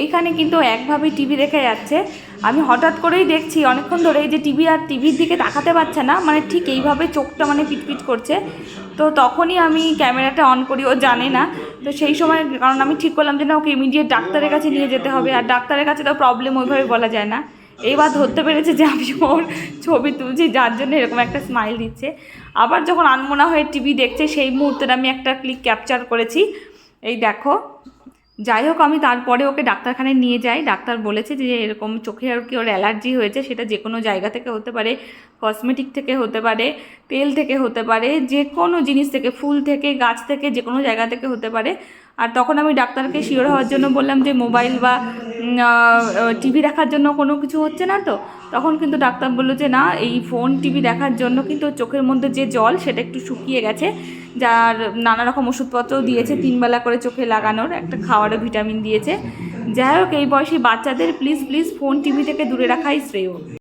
এইখানে কিন্তু একভাবে টিভি দেখে যাচ্ছে। আমি হঠাৎ করেই দেখছি অনেকক্ষণ ধরে এই যে টিভি আর টিভির দিকে তাকাতে পারছে না মানে ঠিক এইভাবে চোখটা মানে পিটপিট করছে। তো তখনই আমি ক্যামেরাটা অন করি, ও জানে না। তো সেই সময়, কারণ আমি ঠিক করলাম যে না, ওকে ইমিডিয়েট ডাক্তারের কাছে নিয়ে যেতে হবে। আর ডাক্তারের কাছে তো প্রবলেম ওইভাবে বলা যায় না। এইবার ধরতে পেরেছে যে আমি ওর ছবি তুলছি, যার জন্য এরকম একটা স্মাইল দিচ্ছে। আবার যখন আনমোনা হয়ে টিভি দেখছে, সেই মুহূর্তে আমি একটা ক্লিক ক্যাপচার করেছি। এই দেখো। যাই হোক আমি তারপরে ওকে ডাক্তারখানায় নিয়ে যাই। ডাক্তার বলেছে যে, এরকম চোখে আর কি ওর অ্যালার্জি হয়েছে, সেটা যে কোনো জায়গা থেকে হতে পারে কসমেটিক থেকে হতে পারে, তেল থেকে হতে পারে যে কোনো জিনিস থেকে, ফুল থেকে, গাছ থেকে যে কোনো জায়গা থেকে হতে পারে। আর তখন আমি ডাক্তারকে শিওর হওয়ার জন্য বললাম যে, মোবাইল বা টিভি দেখার জন্য কোনো কিছু হচ্ছে না তো? তখন কিন্তু ডাক্তার বলল যে, না, এই ফোন টিভি দেখার জন্য কিন্তু চোখের মধ্যে যে জল, সেটা একটু শুকিয়ে গেছে। যার নানা রকম ওষুধপত্রও দিয়েছে তিনবেলা করে চোখে লাগানোর, একটা খাওয়ারও ভিটামিন দিয়েছে। যাই হোক, এই বয়সী বাচ্চাদের প্লিজ প্লিজ ফোন টিভি থেকে দূরে রাখাই শ্রেয়।